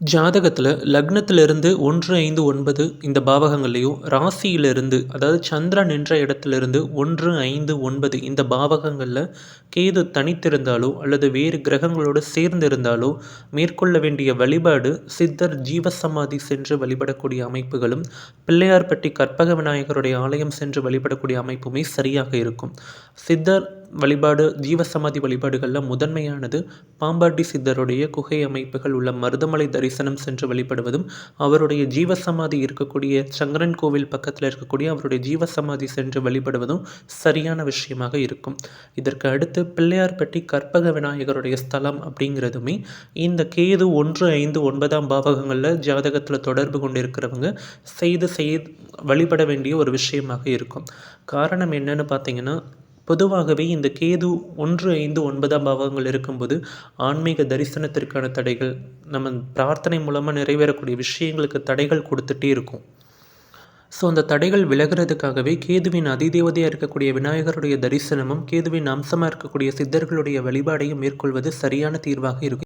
ஜாதகத்தில் லக்னத்திலிருந்து ஒன்று ஐந்து ஒன்பது இந்த பாவகங்கள்லையும் ராசியிலிருந்து அதாவது சந்திரன் என்ற இடத்திலிருந்து ஒன்று ஐந்து ஒன்பது இந்த பாவகங்களில் கேது தனித்திருந்தாலோ அல்லது வேறு கிரகங்களோடு சேர்ந்திருந்தாலோ மேற்கொள்ள வேண்டிய வழிபாடு சித்தர் ஜீவசமாதி சென்று வழிபடக்கூடிய அமைப்புகளும் பிள்ளையார்பட்டி கற்பக விநாயகருடைய ஆலயம் சென்று வழிபடக்கூடிய அமைப்புமே சரியாக இருக்கும். சித்தர் வழிபாடு ஜீவசமாதி வழிபாடுகளில் முதன்மையானது பாம்பாட்டி சித்தருடைய குகை அமைப்புகள் உள்ள மருதமலை தரிசனம் சென்று வழிபடுவதும் அவருடைய ஜீவசமாதி இருக்கக்கூடிய சங்கரன் கோவில் பக்கத்தில் இருக்கக்கூடிய அவருடைய ஜீவசமாதி சென்று வழிபடுவதும் சரியான விஷயமாக இருக்கும். இதற்கு அடுத்து பிள்ளையார்பட்டி கற்பக விநாயகருடைய ஸ்தலம் அப்படிங்கிறதுமே இந்த கேது ஒன்று ஐந்து ஒன்பதாம் பாவகங்களில் ஜாதகத்தில் தொடர்பு கொண்டு இருக்கிறவங்க செய்து செய் வழிபட வேண்டிய ஒரு விஷயமாக இருக்கும். காரணம் என்னன்னு பார்த்தீங்கன்னா பொதுவாகவே இந்த கேது ஒன்று ஐந்து ஒன்பதாம் பாவங்கள் இருக்கும்போது ஆன்மீக தரிசனத்திற்கான தடைகள் நம்ம பிரார்த்தனை மூலமாக நிறைவேறக்கூடிய விஷயங்களுக்கு தடைகள் கொடுத்துட்டே இருக்கும். ஸோ அந்த தடைகள் விலகிறதுக்காகவே கேதுவின் அதிதேவதையாக இருக்கக்கூடிய விநாயகருடைய தரிசனமும் கேதுவின் அம்சமாக இருக்கக்கூடிய சித்தர்களுடைய வழிபாடையும் மேற்கொள்வது சரியான தீர்வாக இருக்கும்.